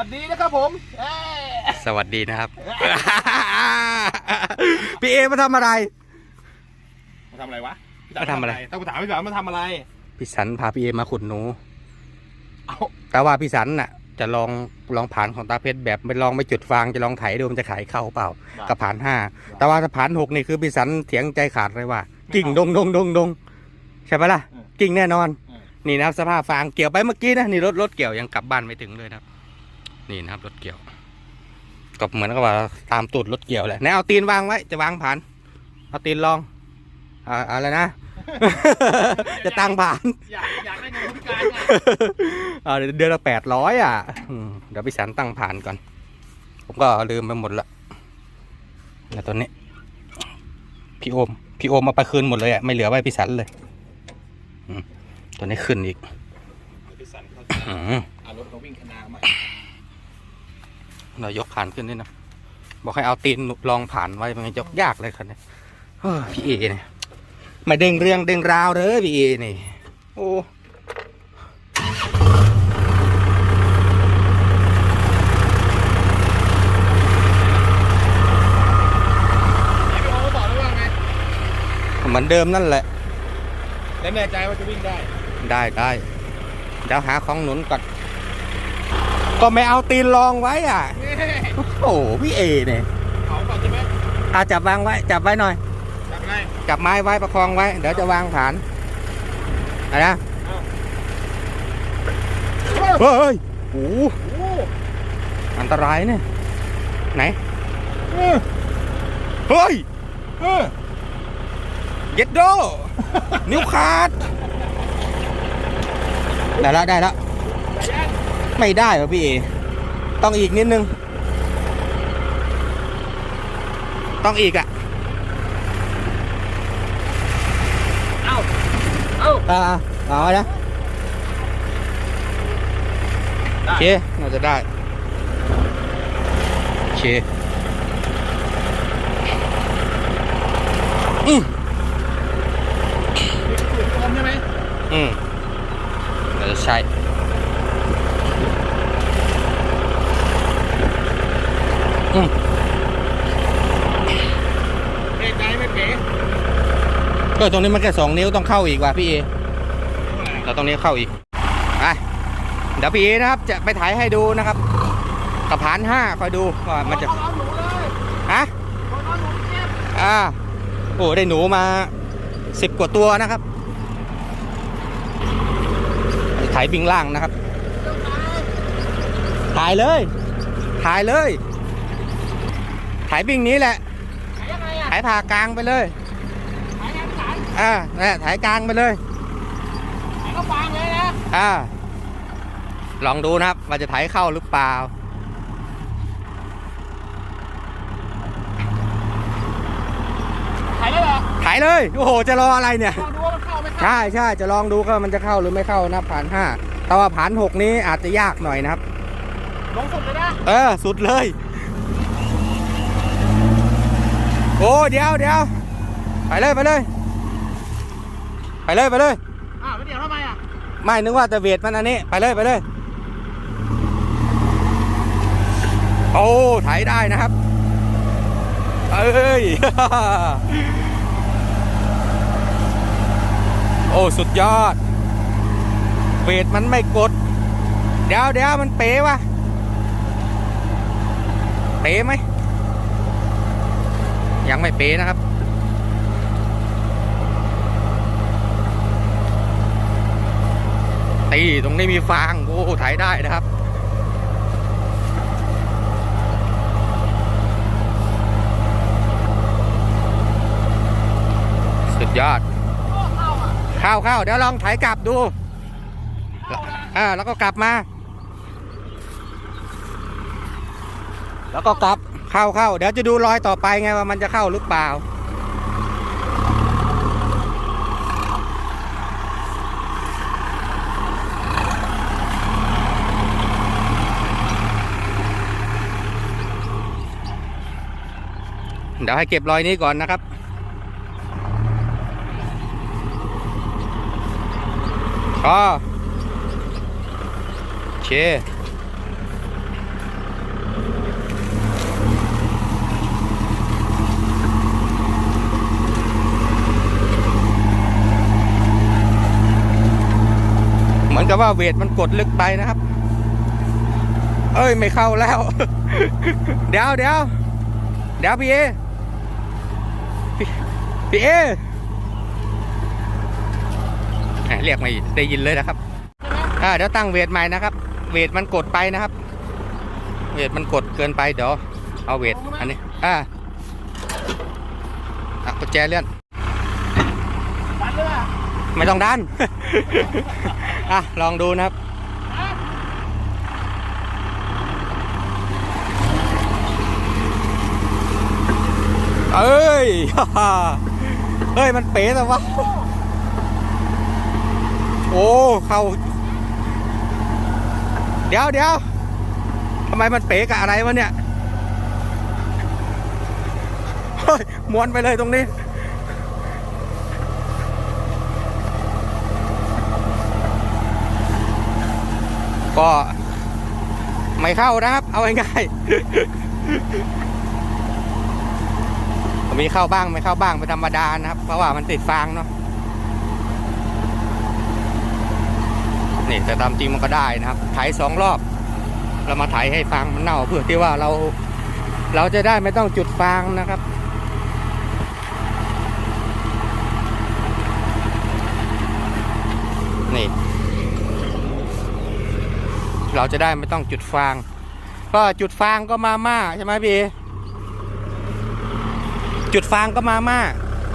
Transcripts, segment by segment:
วัสดีนะครับผมเอ้ยสวัสดีนะครับ พี่เอมาทำอะไร มาทำอะไรวะพี่มาทำอะไร ต้องถามพี่สาวมาทำอะไร พี่สันพาพี่เอมาขุดหนู เอาแต่ว่าพี่สันน่ะ จะลองลองผ่านของตาเพชรแบบไม่ลองไม่จุดฟางจะลองไถดูมันจะขายเข้าเปล่า กับผ่านห้าแต่ว่าถ้าผ่านหกนี่คือพี่สันเถียงใจขาดเลยว่า กิ่งดงดงดงดงใช่ปะล่ะ กิ่งแน่นอน นี่นะครับสภาพฟางเกี่ยวไปเมื่อกี้นะนี่รถรถเกี่ยวยังกลับบ้านไม่ถึงเลยนะครับ นี่นะครับรถเกี่ยวก็เหมือนกับว่าตามตูดรถเกี่ยวแหละไหนเอาตีนวางไว้จะวางผ่านเอาตีนลองอ่าอะไรนะ จะตั้งผ่าน อยากอยากได้เงินคนพิการไงอ่าเดือนละแปดร้อยอะอืมเดี๋ยวพี่สันตั้งผ่านก่อน ผมก็ลืมไปหมดละแล้วตัวนี้ พี่โอม พี่โอมมาไปคืนหมดเลยอะไม่เหลือไว้พี่สันเลยอืมตัวนี้ขึ้นอีก พี่สันเขาอืม เอารถมาวิ่งคณะใหม่ เรายกผ่านขึ้นด้วยนะ บอกให้เอาตีนลองผ่านไว้มันยกยากเลยคันนี้เฮ้ยพี่เอเนี่ยมาเด้งเรื่องเด้งราวเลยพี่เอนี่ โอ้พี่โอบอกแล้วว่าไงเหมือนเดิมนั่นแหละแล้วแน่ใจว่าจะวิ่งได้ ได้ได้เดี๋ยวหาของหนุนก่อน ก็ไม่เอาตีนรองไว้อะ โอ้โห พี่เอเนี่ยเขาก่อนใช่ไหมอาจับวางไว้ จับไว้หน่อย จับไงจับไม้ไว้ประคองไว้ เดี๋ยวจะวางฐานอะไรนะเฮ้ยโอ้โหโอ้อันตรายเนี่ย ไหนเออเฮ้ยเออเย็ดโด นิ้วขาด ได้แล้วได้แล้วแต่ยัง ไม่ได้เหรอพี่เอต้องอีกนิดนึง ต้องอีกอะเอาเอาอ่าเอาไว้นะโอเคน่าจะได้โอเคอืมพี่โอมใช่ไหมอืมน่าจะใช่ อืมแน่ใจไม่เก๋ก็ตรงนี้มันแค่สองนิ้วต้องเข้าอีกว่ะพี่เอเราตรงนี้เข้าอีกไปเดี๋ยวพี่เอนะครับ จะไปถ่ายให้ดูนะครับกระผานห้าคอยดูว่ามันจะเอาหนูเลยฮะเอาหนูเก็บอ่าโอ้ได้หนูมาสิบกว่าตัวนะครับถ่ายบิงล่างนะครับ ถ่ายเลย ถ่ายเลย ถ่ายบิงนี้แหละ ขายยังไงอะถ่ายผ่ากลางไปเลย ขายยังขายอ่านี่นถ่ายกลางไปเลย ขายก็ฟางเลยนะอ่า ลองดูนะครับว่าจะถ่ายเข้าหรือเปล่า ขายได้เหรอถ่ายเลย โอ้โห จะรออะไรเนี่ย ลองดูว่ามันเข้าไม่เข้าใช่ใช่จะลองดูก็มันจะเข้าหรือไม่เข้านะผ่านห้าแต่ว่าผ่านหกนี้อาจจะยากหน่อยนะครับ ลงสุดเลยนะ เออ สุดเลย โอ้เดี๋ยวเดี๋ยวไปเลยไปเลยไปเลยไปเลยอ้าวแล้วเดี๋ยวทำไมอะไม่นึกว่าแต่เวทมันอันนี้ไปเลยไปเลย โอ้ถ่ายได้นะครับเอ้ยโอ้สุดยอดเวทมันไม่กด เดี๋ยวเดี๋ยวมันเป๋วะเป๋ไหม ยังไม่เป๋นะครับ ตีตรงนี้มีฟาง โอ้ถ่ายได้นะครับสุดยอดเข้าอะเข้าเข้าเดี๋ยวลองถ่ายกลับดูอ่าแล้วก็กลับมา แล้วก็กลับ เข้าเข้าเดี๋ยวจะดูรอยต่อไปไงว่ามันจะเข้าหรือเปล่า เดี๋ยวให้เก็บรอยนี้ก่อนนะครับก็โอเค แต่ว่าเวทมันกดลึกไปนะครับ เอ้ยไม่เข้าแล้ว เดี๋ยวเดี๋ยวเดี๋ยวพี่เอพี่เอเรียกไม่ได้ยินเลยนะครับ อ่าเดี๋ยวตั้งเวทใหม่นะครับ เวทมันกดไปนะครับ เวทมันกดเกินไปเดี๋ยวเอาเวทอันนี้ อ่าอะกุญแจเลื่อน ไม่ต้องดัน อะ ลองดูนะครับ เอ้ย เฮ้ย มันเป๋แต่วะ โอ้ เข้าเดี๋ยวเดี๋ยวทำไมมันเป๋กับอะไรวะเนี่ย เฮ้ย ม้วนไปเลยตรงนี้ ก็ ไม่เข้านะครับ เอาง่ายๆมีเข้าบ้างไม่เข้าบ้างเป็นธรรมดานะครับ เพราะว่ามันติดฟางเนาะนี่แต่ตามจริงมันก็ได้นะครับไถสองรอบ เรามาไถให้ฟางมันเน่าเพื่อที่ว่าเรา เราจะได้ไม่ต้องจุดฟางนะครับนี่ เราจะได้ไม่ต้องจุดฟาง ก็จุดฟางก็มาม่าใช่ไหมพี่เอจุดฟางก็มาม่า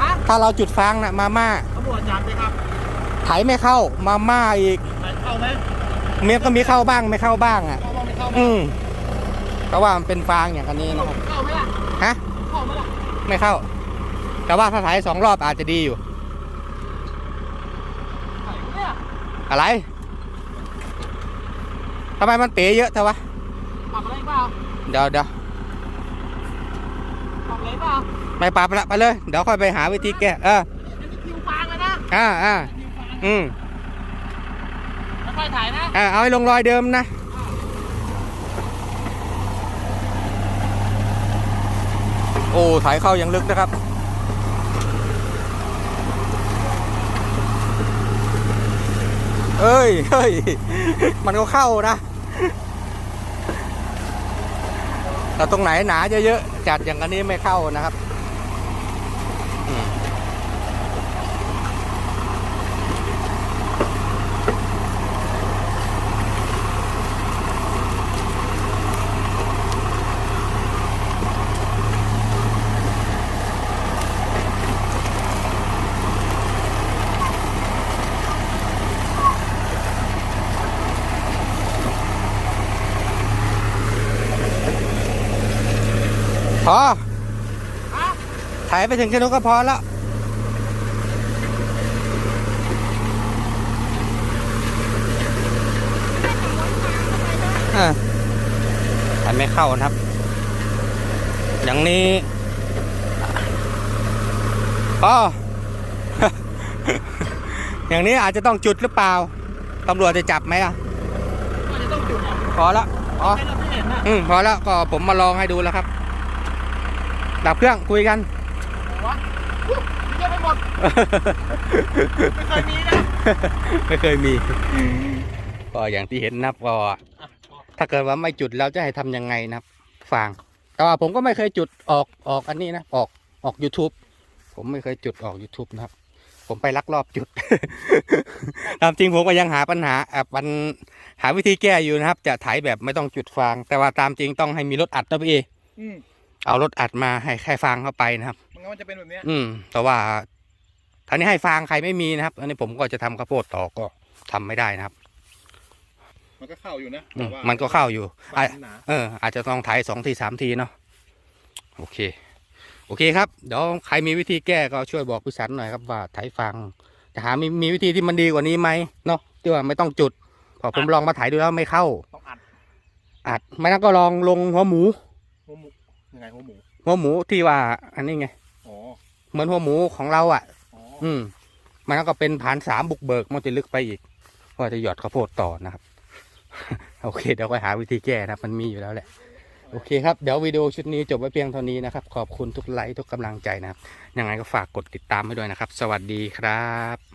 ฮะถ้าเราจุดฟางนะมาม่าตำรวจจับเลยครับไถไม่เข้ามาม่าอีก ไหนเข้าไหมเมียก็มีเข้าบ้างไม่เข้าบ้างอะ เข้าบ้างไม่เข้าไหมอืมเพราะว่ามันเป็นฟางอย่างอันนี้นะครับเข้าไหมล่ะ ฮะ เข้าไหมล่ะ ไม่เข้า แต่ว่าถ้าไถสองรอบอาจจะดีอยู่ ไหนเนี่ยอะไร ทำไมมันเป๋เยอะเท่าวะปรับอะไรเปล่าเดี๋ยวเดี๋ยวปรับอะไรเปล่าไม่ปรับละไปเลย เดี๋ยวค่อยไปหาวิธีแก้เอออันนี้คิวฟางเลยนะอ่าอ่าคิวฟางอืมแล้วค่อยถ่ายนะอ่าเอาให้ลงรอยเดิมนะโอ้ถ่ายเข้าอย่างลึกนะครับ เอ้ยเฮ้ยมันก็เข้านะแต่ตรงไหนหนาเยอะๆจัดอย่างอันนี้ไม่เข้านะครับ พอฮะถ่ายไปถึงแค่นู้นก็พอแล้วอ่าถ่ายไม่เข้านะครับ อย่างนี้อ๋ออย่างนี้อาจจะต้องจุดหรือเปล่า ตำรวจจะจับไหมอะก็จะต้องจุดอะพอแล้วอ๋อให้เราไม่เห็นอะอืมพอแล้วก็ผมมาลองให้ดูแล้วครับ ดับเครื่องคุยกันวะอุ๊ยเยอะไปหมด ไม่เคยมีนะ ไม่เคยมี ก็อย่างที่เห็นนะครับก็อะพอถ้าเกิดว่าไม่จุดแล้วจะให้ทำยังไงนะครับฟาง แต่ว่าผมก็ไม่เคยจุดออกออกอันนี้นะออกออก YouTube ผมไม่เคยจุดออก YouTube นะครับ ผมไปลักลอบจุด ตามจริงผมก็ยังหาปัญหาอะมันหาวิธีแก้อยู่นะครับ จะไถแบบไม่ต้องจุดฟาง แต่ว่าตามจริงต้องให้มีรถอัดนะพี่อืม เอารถอัดมาให้แค่ฟางเข้าไปนะครับมันก็จะเป็นแบบเนี้ยอืม แต่ว่าท่านี้ให้ฟางใครไม่มีนะครับ อันนี้ผมก็จะทำข้าวโพดต่อก็ทำไม่ได้นะครับ มันก็เข้าอยู่นะอืมแต่ว่ามันก็เข้าอยู่ฟาอะงหนาเออ อาจจะต้องถ่ายสองทีสามทีเนาะโอเค โอเคครับเดี๋ยวใครมีวิธีแก้ก็ช่วยบอกพี่สันหน่อยครับว่าถ่ายฟางจะหามีมีวิธีที่มันดีกว่านี้ไหมเนาะที่ว่าไม่ต้องจุดเพอผมลองมาถ่ายดูแล้วไม่เข้าต้องอัดอัดไม่นั้นก็ลองลงหัวหมูหัวหมู ยังไงหัวหมู หัวหมูที่ว่า อันนี้ไง อ๋อ เหมือนหัวหมูของเราอะ อ๋อ อืม มันก็เป็นผ่านสามบุกเบิกมันจะลึกไปอีกว่าจะหยอดข้าวโพดต่อนะครับ โอเค เดี๋ยวก็หาวิธีแก้นะครับ มันมีอยู่แล้วแหละ โอเคครับ เดี๋ยววิดีโอชุดนี้จบไว้เพียงเท่านี้นะครับ ขอบคุณทุกไลค์ทุกกำลังใจนะครับ ยังไงก็ฝากกดติดตามให้ด้วยนะครับ สวัสดีครับ